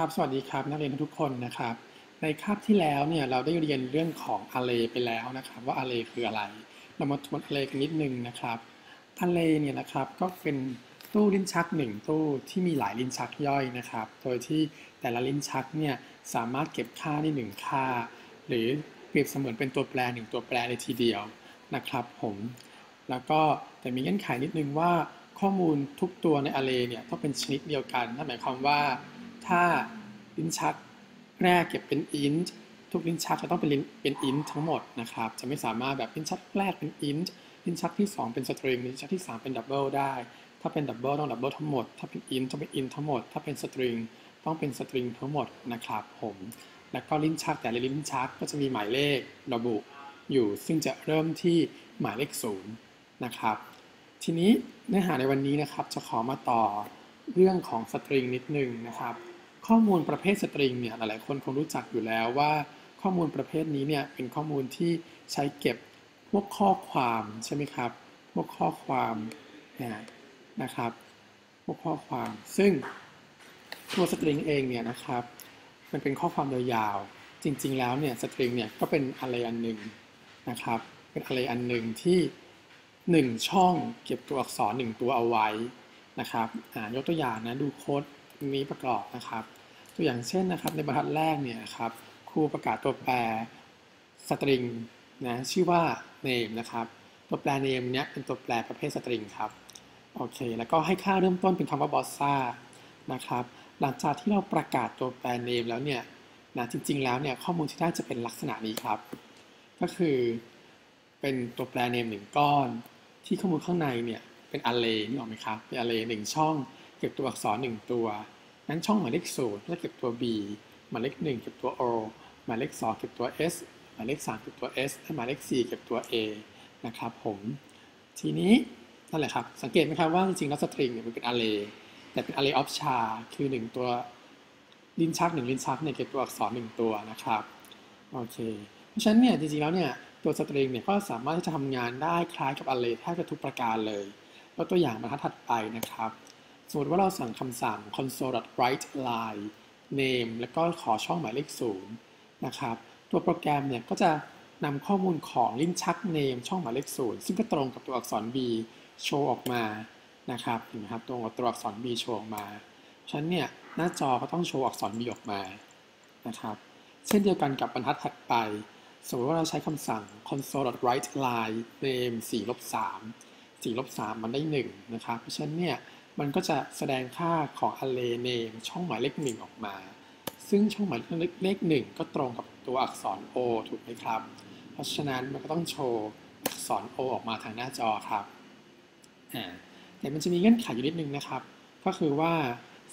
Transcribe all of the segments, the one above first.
ครับสวัสดีครับ นักเรียนทุกคนนะครับ ในคาบที่แล้วเนี่ยเราได้เรียนเรื่องของ array ไปแล้วนะครับ ว่า array คืออะไร เรามาทวน array กันนิดนึงนะครับ array เนี่ยนะครับก็เป็นตู้ลิ้นชักหนึ่งตู้ที่มีหลายลิ้นชักย่อยนะครับ โดยที่แต่ละลิ้นชักเนี่ยสามารถเก็บค่าได้หนึ่งค่า หรือเปรียบเสมือนเป็นตัวแปรหนึ่งตัวแปรเลยทีเดียวนะครับ ผม แล้วก็แต่มีเงื่อนไขนิดนึงว่าข้อมูลทุกตัวใน array เนี่ยต้องเป็นชนิดเดียวกันนั่นหมายความว่า ถ้าลิ้นชักแรกเก็บเป็น int ทุกลิ้นชักจะต้องเป็นเป็น int ทั้งหมดนะครับ จะไม่สามารถแบบลิ้นชักแรกเป็น int ลิ้นชักที่ 2 เป็น string ลิ้นชักที่ 3 เป็น double ได้ ถ้าเป็น double ต้อง double ทั้งหมด ถ้าเป็น int ต้องเป็น int ทั้งหมด ถ้าเป็น string ต้องเป็น string ทั้งหมดนะครับผม แล้วก็ลิ้นชักแต่ละลิ้นชักก็จะมีหมายเลขระบุอยู่ซึ่งจะเริ่มที่หมายเลข0นะครับ ทีนี้เนื้อหาในวันนี้นะครับจะขอมาต่อเรื่องของสตริงนิดนึงนะครับ ข้อมูลประเภทสตริงเนี่ยหลายๆคนคงรู้จักอยู่แล้วว่า ข้อมูลประเภทนี้เนี่ยเป็นข้อมูลที่ใช้เก็บพวกข้อความใช่ไหมครับ พวกข้อความนะครับ พวกข้อความซึ่งตัวสตริงเองเนี่ยนะครับ มันเป็นข้อความยาวๆ จริงๆ แล้วเนี่ยสตริงเนี่ยก็เป็นอะไรอันหนึ่งนะครับ เป็นอะไรอันหนึ่งที่ 1 ช่องเก็บตัวอักษร 1 ตัวเอาไว้นะครับยกตัวอย่างนะดูโค้ดนี้ประกอบนะครับ ตัวอย่างเช่นนะครับในบรรทัดแรกเนี่ยครับครูประกาศตัวแปรสตริงนะชื่อว่า name นะครับตัวแปร name เนี้ยเป็นตัวแปรประเภทสตริงครับโอเคแล้วก็ให้ค่าเริ่มต้นเป็นคำว่า bossa นะครับหลังจากที่เราประกาศตัวแปร name แล้วเนี่ยนะจริงๆแล้วเนี่ยข้อมูลที่ได้จะเป็นลักษณะนี้ครับ ก็คือเป็นตัวแปร name หนึ่งก้อน ที่ข้อมูลข้างในเนี่ยเป็น array นี่ออกไหมครับเป็น array หนึ่งช่อง เก็บตัวอักษรหนึ่งตัว นั้นช่องหมายเลขศูนย์จะเก็บตัว b หมายเลขหนึ่งเก็บตัว o หมายเลขสองเก็บตัว s หมายเลขสามเก็บตัว s และหมายเลขสี่เก็บตัว a นะครับผม ทีนี้นั่นแหละครับ สังเกตไหมครับว่าจริงๆแล้วสตริงเนี่ยมันเป็น array แต่เป็น array of char คือ1ตัวลิ้นชักหนึ่งลิ้นชักเนี่ยเก็บตัวอักษรหนึ่งตัวนะครับโอเค เพราะฉะนั้นเนี่ยจริงๆแล้วเนี่ยตัวสตริงเนี่ยก็สามารถที่จะทำงานได้คล้ายกับ array แทบจะทุกประการเลยแล้วตัวอย่างบรรทัดถัดไปนะครับ สมมติว่าเราสั่งคำสั่ง console.write line name แล้วก็ขอช่องหมายเลขศูนย์นะครับ ตัวโปรแกรมเนี่ยก็จะนำข้อมูลของลิ้นชัก name ช่องหมายเลขศูนย์ซึ่งก็ตรงกับตัวอักษร b โชว์ออกมานะครับเห็นไหมครับตรงกับตัวอักษร b โชว์ออกมาฉะนั้นเนี่ยหน้าจอก็ต้องโชว์อักษร b ออกมานะครับเช่นเดียวกันกับบรรทัดถัดไป สมมติว่าเราใช้คำสั่ง console.write line name 4ลบ3 4ลบ3มันได้ 1 นะครับเพราะฉะนั้นเนี่ย มันก็จะแสดงค่าของ array name ช่องหมายเลข1ออกมา ซึ่งช่องหมายเลข1ก็ตรงกับตัวอักษร o ถูกไหมครับ เพราะฉะนั้นมันก็ต้องโชว์อักษร o ออกมาทางหน้าจอครับ แต่มันจะมีเงื่อนไขอยู่นิดนึงนะครับ ก็คือว่า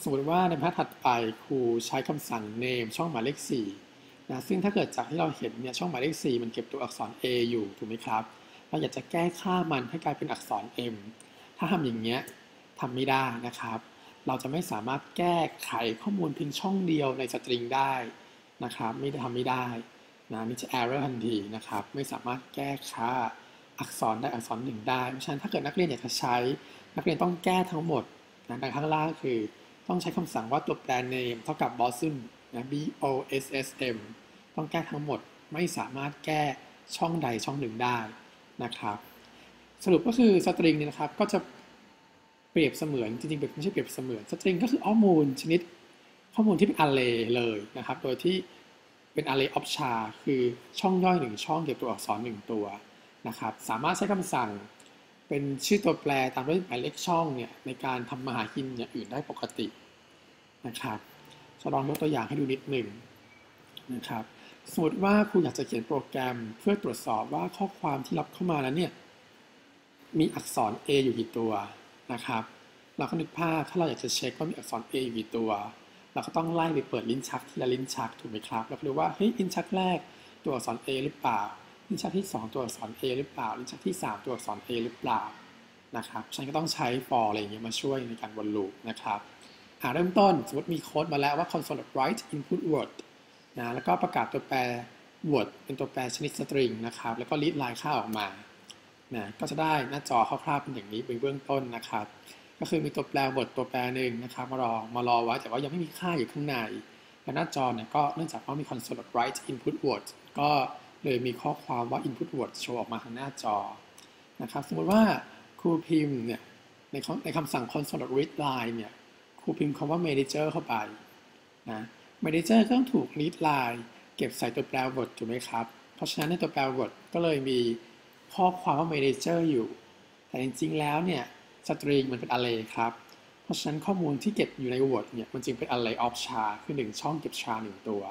สมมติว่าในภาพถัดไปครูใช้คำสั่ง name ช่องหมายเลข4นะซึ่งถ้าเกิดจากที่เราเห็นเนี่ยช่องหมายเลข 4 มันเก็บตัวอักษร a อยู่ถูกไหมครับ เราอยากจะแก้ค่ามันให้กลายเป็นอักษร m ถ้าทำอย่างเงี้ย ทำไม่ได้นะครับ เราจะไม่สามารถแก้ไขข้อมูลเพียงช่องเดียวในสตริงได้นะครับ ไม่ทำไม่ได้นะนี่จะ error ทันทีนะครับ ไม่สามารถแก้ค่าอักษรได้อักษรหนึ่งได้ เพราะฉะนั้นถ้าเกิดนักเรียนอยากจะใช้ นักเรียนต้องแก้ทั้งหมดนะดังข้างล่างคือ ต้องใช้คำสั่งว่าตัวแปร name เท่ากับ bosom นะ b o s s m ต้องแก้ทั้งหมด ไม่สามารถแก้ช่องใดช่องหนึ่งได้นะครับ สรุปก็คือสตริงเนี่ยนะครับ ก็จะ เปรียบเสมือนจริงๆไม่ใช่เปรียบเสมือนสตริงก็คือข้อมูลชนิดข้อมูลที่เป็น array เลยนะครับ โดยที่เป็น array of char คือช่องย่อยหนึ่งช่องเก็บตัวอักษรหนึ่งตัวนะครับ สามารถใช้คำสั่งเป็นชื่อตัวแปรตามด้วยหมายเลขช่องเนี่ยในการทำมาหากินอย่างอื่นได้ปกตินะครับจะลองยกตัวอย่างให้ดูนิดหนึ่งนะครับสมมติว่าคุณอยากจะเขียนโปรแกรมเพื่อตรวจสอบว่าข้อความที่รับเข้ามาแล้วเนี่ยมีอักษร A อยู่กี่ตัว นะครับ เราก็นึกภาพถ้าเราอยากจะเช็คว่ามีอักษร A อยู่กี่ตัว เราก็ต้องไล่ไปเปิดลิ้นชักทีละลิ้นชักถูกไหมครับแล้วก็ดูว่าเฮ้ยลิ้นชักแรกตัวอักษร A หรือเปล่า ลิ้นชักที่ 2 ตัวอักษร A หรือเปล่า ลิ้นชักที่ 3 ตัวอักษร A หรือเปล่านะครับฉันก็ต้องใช้ for อะไรอย่างเงี้ยมาช่วยในการวนลูปนะครับหาเริ่มต้นสมมติมีโค้ดมาแล้วว่า console.write input word นะแล้วก็ประกาศตัวแปร word เป็นตัวแปรชนิด string นะครับแล้วก็ read line ค่าออกมา นะก็จะได้หน้าจอคร่าวๆเป็นอย่างนี้เป็นเบื้องต้นนะครับ ก็คือมีตัวแปร word ตัวแปรหนึ่งนะครับมารอมารอไว้แต่ว่ายังไม่มีค่าอยู่ข้างในและหน้าจอเนี่ยก็เนื่องจากว่ามี console write input word ก็เลยมีข้อความว่า input word โชว์ออกมาทางหน้าจอนะครับ สมมติว่าครูพิมพ์เนี่ยในในคำสั่ง console read line เนี่ยครูพิมพ์คำว่า manager เข้าไปนะ manager ก็ต้องถูก read line เก็บใส่ตัวแปร word ถูกไหมครับ เพราะฉะนั้นในตัวแปร word ก็เลยมี ข้อความว่า manager อยู่ แต่จริงๆ แล้วเนี่ย string มันเป็น array ครับ เพราะฉะนั้นข้อมูลที่เก็บอยู่ใน word เนี่ยมันจึงเป็น array of char คือ 1 ช่องเก็บ char 1 ตัว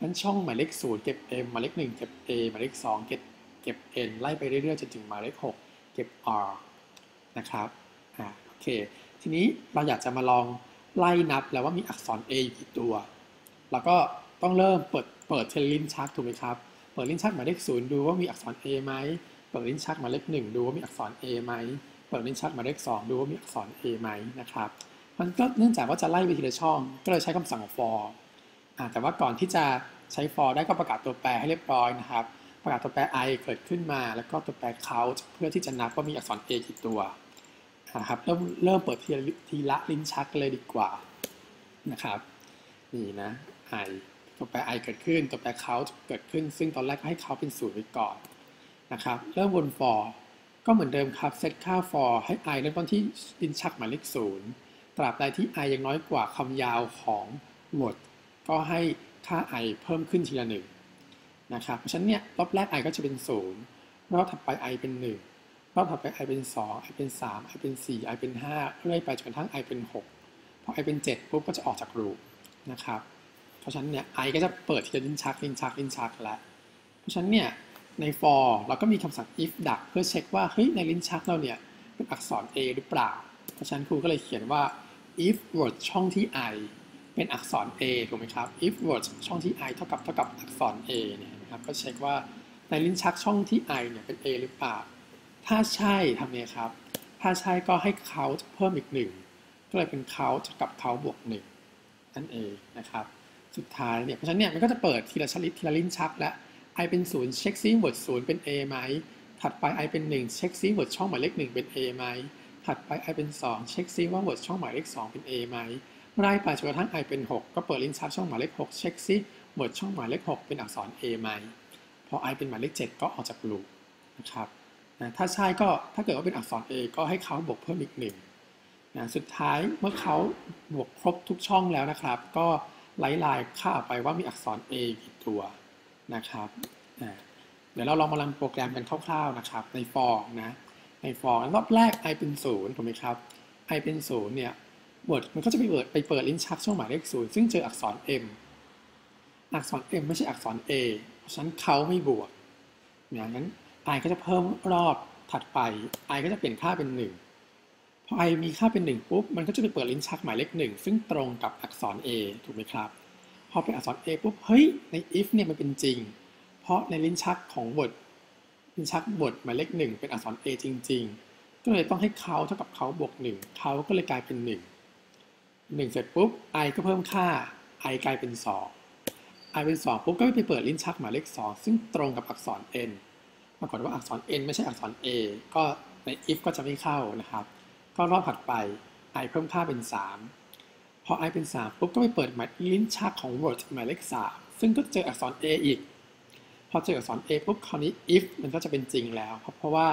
นั้นช่องหมายเลข0เก็บ m หมายเลข1เก็บ a หมายเลข2เก็บเก็บ n ไล่ไปเรื่อยๆจนถึงหมายเลข6เก็บ r นะครับอ่าโอเค ทีนี้เราอยากจะมาลองไล่นับแล้วว่ามีอักษร a อยู่กี่ตัว แล้วก็ต้องเริ่มเปิดเปิดเทลิ้นชักถูกไหมครับ เปิดลิ้นชักหมายเลขศูนย์ดูว่ามีอักษร a ไหม เปิดลิ้นชักมาเลขหนึ่งดูว่ามีอักษร a ไหมเปิดลิ้นชักมาเลขสองดูว่ามีอักษร a ไหมนะครับ มันก็เนื่องจากว่าจะไล่ไปทีละช่อง ก็เลยใช้คำสั่ง for อ่าแต่ว่าก่อนที่จะใช้ for ได้ก็ประกาศตัวแปรให้เรียบร้อยนะครับ ประกาศตัวแปร i เกิดขึ้นมา แล้วก็ตัวแปร count เพื่อที่จะนับว่ามีอักษร a กี่ตัวนะครับเริ่มเริ่มเปิดทีละทีละลิ้นชักเลยดีกว่านะครับนี่นะ i ตัวแปร i เกิดขึ้น ตัวแปร count เกิดขึ้น ซึ่งตอนแรกก็ให้ count เป็นศูนย์ไว้ก่อน นะครับเริ่มวน for ก็เหมือนเดิมครับเซตค่า for ให้ i เริ่มต้นที่ลิ้นชักหมายเลขศูนย์ตราบใดที่ i ยังน้อยกว่าคำยาวของ word ก็ให้ค่า i เพิ่มขึ้นทีละหนึ่งนะครับเพราะฉะนั้นเนี่ยรอบแรก i ก็จะเป็นศูนย์รอบถัดไป i เป็นหนึ่งรอบถัดไป i เป็น2 i เป็น3 i เป็น4 i เป็น5เรื่อยไปจนกระทั่ง i เป็น6พอ i เป็น7ปุ๊บก็จะออกจากรูปนะครับเพราะฉะนั้นเนี่ย i ก็จะเปิดทีละลิ้นชักลิ้นชักลิ้นชักแล้วเพราะฉะนั้นเนี่ย ใน for เราก็มีคำสั่ง if ดักเพื่อเช็คว่าเฮ้ยในลิ้นชักเราเนี่ยเป็นอักษร a หรือเปล่า เพราะฉะนั้นครูก็เลยเขียนว่า if word ช่องที่ i เป็นอักษร a ถูกไหมครับ if word ช่องที่ i เท่ากับเท่ากับอักษร a เนี่ยนะครับก็เช็คว่าในลิ้นชักช่องที่ i เนี่ยเป็น a หรือเปล่า ถ้าใช่ทำไงครับ ถ้าใช่ก็ให้ count เพิ่มอีกหนึ่งก็เลยเป็น count กับ count บวกหนึ่งนั่นเองนะครับ สุดท้ายเนี่ยเพราะฉะนั้นเนี่ยมันก็จะเปิดทีละชนิดทีละลิ้นชักและ i เป็นศูนย์เช็คซิ word ศูนย์เป็น a ไหม ถัดไป i เป็น 1 เช็คซิ word ช่องหมายเลข1เป็น a ไหม ถัดไป i เป็น 2 เช็คซิว่า word ช่องหมายเลข2เป็น a ไหมไล่ไปจนกระทั่ง i เป็น 6 ก็เปิดลิ้นชักช่องหมายเลข6เช็คซิ word ช่องหมายเลข6เป็นอักษร a ไหม พอ i เป็นหมายเลข7ก็ออกจากลูปนะครับนะถ้าใช่ก็ถ้าเกิดว่าเป็นอักษร a ก็ให้เขาบวกเพิ่มอีกหนึ่งนะสุดท้ายเมื่อเขาบวกครบทุกช่องแล้วนะครับ ก็ไล่ลายค่าออกไปว่ามีอักษร a กี่ตัว นะครับเดี๋ยวเราลองมารันโปรแกรมกันคร่าวๆนะครับใน for นะใน for รอบแรก i เป็น0ถูกไหมครับ i เป็น0เนี่ย word มันก็จะไปเปิดไปเปิดลิ้นชักช่องหมายเลข0ซึ่งเจออักษร m อักษร m ไม่ใช่อักษร a เพราะฉะนั้นเขาไม่บวกอย่างนั้น i ก็จะเพิ่มรอบถัดไป i ก็จะเปลี่ยนค่าเป็น 1 พอ i มีค่าเป็น 1 ปุ๊บ มันก็จะไปเปิดลิ้นชักหมายเลข 1 ซึ่งตรงกับอักษร a ถูกไหมครับ พอเป็นอักษร a ปุ๊บ เฮ้ย ใน if เนี่ยมันเป็นจริง เพราะในลิ้นชักของ word ลิ้นชัก word หมายเลข1เป็นอักษร a จริง ๆ ก็เลยต้องให้เขาเท่ากับเขาบวก1เขาก็เลยกลายเป็น1 1เสร็จปุ๊บ i ก็เพิ่มค่า i กลายเป็น2 i เป็น2ปุ๊บก็ไปเปิดลิ้นชักหมายเลข2ซึ่งตรงกับอักษร n ปรากฏว่าอักษร n ไม่ใช่อักษร a ก็ใน if ก็จะไม่เข้านะครับ ก็รอบถัดไป i เพิ่มค่าเป็น3 พอ i เป็น 3 ปุ๊บก็ไปเปิดหมายลิ้นชักของ word หมายเลข 3 ซึ่งก็เจออักษร a อีก พอเจออักษร a ปุ๊บคราวนี้ if มันก็จะเป็นจริงแล้ว เพราะว่า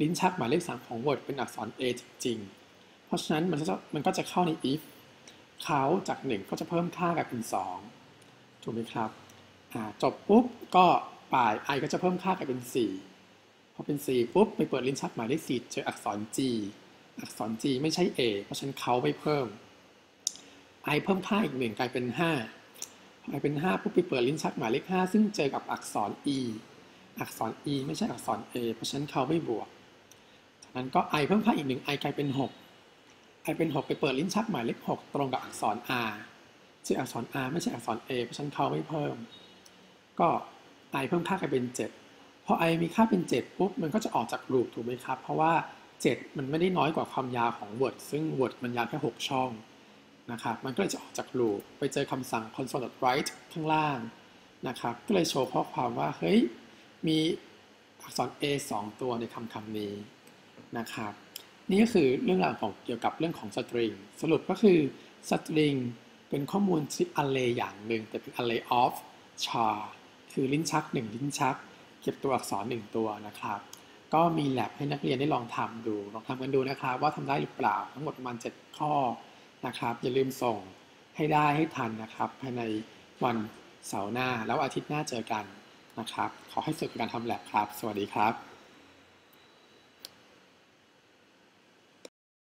ลิ้นชักหมายเลข 3 ของ word เป็นอักษร a จริงๆเพราะฉะนั้นมันก็จะมันก็จะเข้าใน if เขาจาก 1 ก็จะเพิ่มค่ากลายเป็น 2 ถูกไหมครับจบปุ๊บก็ปลาย i ก็จะเพิ่มค่ากลายเป็น 4 พอเป็น 4 ปุ๊บไปเปิดลิ้นชักหมายเลข4เจออักษร g อักษร g ไม่ใช่ a เพราะฉะนั้นเขาไม่เพิ่ม i เพิ่มค่าอีก1กลายเป็น5 i เป็น5ปุ๊บไปเปิดลิ้นชักหมายเลข5ซึ่งเจอกับอักษร e อักษร e ไม่ใช่อักษร a เพราะฉะนั้นเขาไม่บวก จากนั้นก็ i เพิ่มค่าอีก1 i กลายเป็น6 i เป็น6ไปเปิดลิ้นชักหมายเลข6ตรงกับอักษร r เจออักษร r ไม่ใช่อักษร a เพราะฉะนั้นเขาไม่เพิ่ม ก็ i เพิ่มค่ากลายเป็น7พอ i มีค่าเป็น 7 ปุ๊บ มันก็จะออกจากรูปถูกไหมครับ เพราะว่า 7 มันไม่ได้น้อยกว่าความยาวของ word ซึ่ง word มันยาวแค่ 6 ช่อง นะครับมันก็เลยจะออกจากรูปไปเจอคำสั่ง console.write ข้างล่างนะครับก็เลยโชว์ข้อความว่าเฮ้ยมีอักษร a 2 ตัวในคำคำนี้นะครับนี่ก็คือเรื่องราวของเกี่ยวกับเรื่องของ string สรุปก็คือ string เป็นข้อมูลชิป array อย่างหนึ่ง แต่เป็น array of char คือลิ้นชัก 1 ลิ้นชัก เก็บตัวอักษร 1 ตัวนะครับ ก็มีแลบให้นักเรียนได้ลองทำดู ลองทำกันดูนะครับ ว่าทำได้หรือเปล่าทั้งหมดประมาณ 7 ข้อ นะครับอย่าลืมส่งให้ได้ให้ทันนะครับ ภายในวันเสาร์หน้าแล้วอาทิตย์หน้าเจอกันนะครับ ขอให้สุดกับการทำแลบครับ สวัสดีครับ